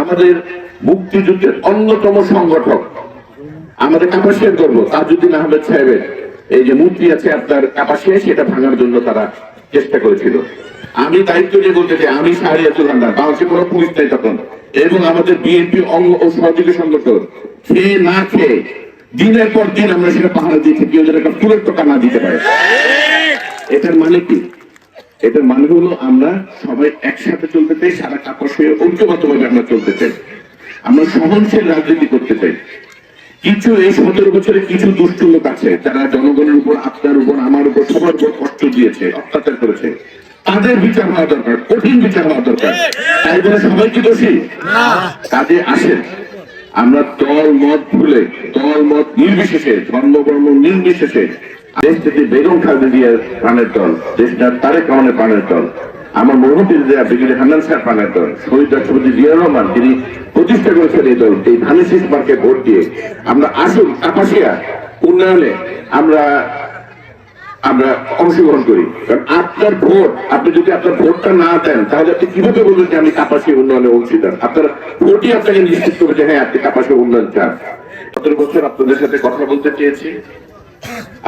আমাদের মুক্তিযুদ্ধের অন্যতম সংগঠক, আমাদের কাপাসিয়ার গর্ব তাজুদ্দিন আহমেদ সাহেবের। এই যে মূর্তি আছে আপনার কাপাসিয়া, সেটা ভাঙার জন্য তারা চেষ্টা করেছিল। আমি দায়িত্ব নিয়ে বলতে চাই, আমি শাহরিয়াতুল হান্ডার বাংলাদেশে কোনো পুলিশ নেই তখন। এবং আমাদের বিএনপি অঙ্গ ও সহযোগী সংগঠন খেয়ে না খেয়ে দিনের পর দিন আমরা সেটা পাহাড়ে দিয়ে কেউ যেন একটা ফুলের টোকা না দিতে পারে। এটার মানে কি? এটার মানে হলো আমরা সবাই একসাথে চলতে চাই সারা কাপড় হয়ে ঐক্যবদ্ধভাবে আমরা চলতে চাই। আমরা সহনশীল রাজনীতি করতে চাই। কিছু এই সতেরো বছরে কিছু দুষ্ট লোক আছে যারা জনগণের উপর আপনার উপর আমার উপর সবার উপর কষ্ট দিয়েছে অত্যাচার করেছে। তাদের বিচার হওয়া দরকার কঠিন বিচার হওয়া দরকার। তাই বলে সবাই কি দোষী? কাজে আসেন আমরা দল মত ভুলে দল মত নির্বিশেষে ধর্ম বর্ণ নির্বিশেষে দেশ থেকে বেগম খালেদা জিয়ার প্রাণের দল দেশটা তারেক রহমানের প্রাণের দল, আমার মরহুতি ব্রিগেডিয়ার হান্নান স্যার প্রাণের দল, শহীদ রাষ্ট্রপতি জিয়াউর রহমান তিনি প্রতিষ্ঠা করেছেন এই দল, এই ধানের মার্কে ভোট দিয়ে আমরা আসুন, কাপাসিয়া উন্নয়নে আমরা আমরা অংশগ্রহণ করি। কারণ আপনার ভোট, আপনি যদি আপনার ভোটটা না দেন, তাহলে আপনি কীভাবে বলবেন যে আমি কাপাসী উন্নয়নে অংশীদার? আপনার ভোটই আপনাকে নিশ্চিত করবে যে হ্যাঁ আপনি কাপাসী উন্নয়ন চান। সতেরো বছর আপনাদের সাথে কথা বলতে চেয়েছি।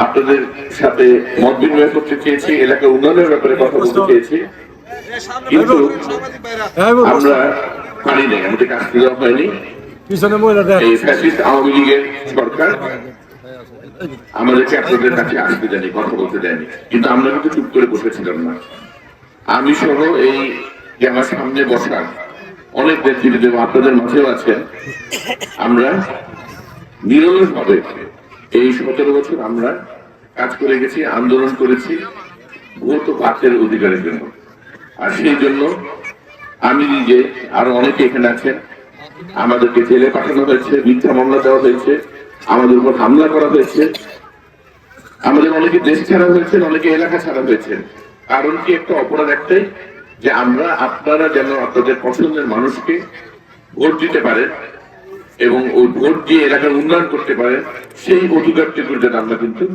আপনাদের সাথে মত বিনিময় করতে চেয়েছি এলাকার উন্নয়নের ব্যাপারে কথা বলতে চেয়েছি। কিন্তু আমরা পারি নাই আমাদের কাজ দেওয়া হয়নি। এই ফ্যাসিস্ট আওয়ামী লীগের সরকার আমাদেরকে আপনাদের কাছে আসতে দেয়নি কথা বলতে দেয়নি। কিন্তু আমরা কিন্তু চুপ করে বসেছিলাম না। আমি সহ এই যে আমার সামনে বসা অনেক নেতৃত্ব আপনাদের মাঝেও আছেন আমরা নিরলস ভাবে এই সতেরো বছর আমরা কাজ করে গেছি, আন্দোলন করেছি, ভোট ও ভাতের অধিকারের জন্য। আর সেই জন্য আমি নিজে আরও অনেকে এখানে আছেন, আমাদেরকে জেলে পাঠানো হয়েছে, মিথ্যা মামলা দেওয়া হয়েছে, আমাদের উপর হামলা করা হয়েছে। আমাদের অনেকে দেশ ছাড়া হয়েছে অনেকে এলাকা ছাড়া হয়েছে কারণ কি একটা অপরাধ একটাই যে আমরা আপনারা যেন আপনাদের পছন্দের মানুষকে ভোট দিতে পারেন এবং ওই ভোট দিয়ে এলাকার উন্নয়ন করতে পারে সেই অধিকারটুকুর জন্য আমরা কিন্তু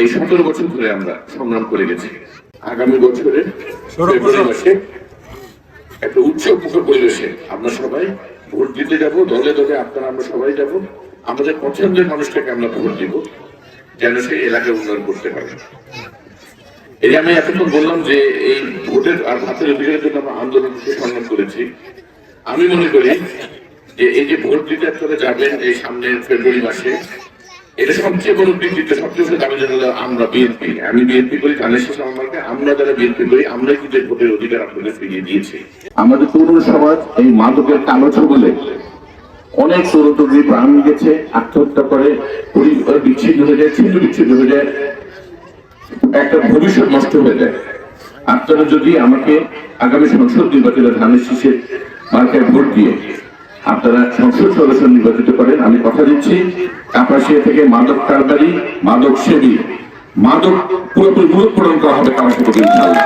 এই সতেরো বছর ধরে আমরা সংগ্রাম করে গেছি। আগামী বছরে ফেব্রুয়ারি মাসে একটা উৎসব মুখর পরিবেশে আমরা সবাই ভোট দিতে যাব দলে দলে আপনারা আমরা সবাই যাব। আমাদের পছন্দের মানুষটাকে আমরা ভোট দিব যেন সে এলাকায় উন্নয়ন করতে পারে। এই আমি এতক্ষণ বললাম যে এই ভোটের আর ভাতের অধিকারের জন্য আমরা আন্দোলনকে সংগ্রাম করেছি। আমি মনে করি যে এই যে ভোট দিতে আপনারা যাবেন এই সামনের ফেব্রুয়ারি মাসে, এটা সবচেয়ে বড় কৃতিত্ব সবচেয়ে বড় দাবি জানালো আমরা বিএনপি। আমি বিএনপি করি, ধানের শেষ আমাকে, আমরা যারা বিএনপি করি আমরা কিন্তু ভোটের অধিকার আপনাদের ফিরিয়ে দিয়েছি। আমাদের তরুণ সমাজ এই মাদকের কালো বলে অনেক তরুণ তরুণী প্রাণ গেছে, আত্মহত্যা করে পরিবার বিচ্ছিন্ন হয়ে যায়, ছিন্ন বিচ্ছিন্ন হয়ে যায়, একটা ভবিষ্যৎ নষ্ট হয়ে যায়। আপনারা যদি আমাকে আগামী সংসদ নির্বাচনে ধানের শীষে মার্কায় ভোট দিয়ে আপনারা সংসদ সদস্য নির্বাচিত করেন, আমি কথা দিচ্ছি। কাপাসিয়া থেকে মাদক কারবারি মাদক সেবী, মাদক পুরোপুরি মূল পূরণ করা হবে কাপাসিয়া থেকে ইনশাআল্লাহ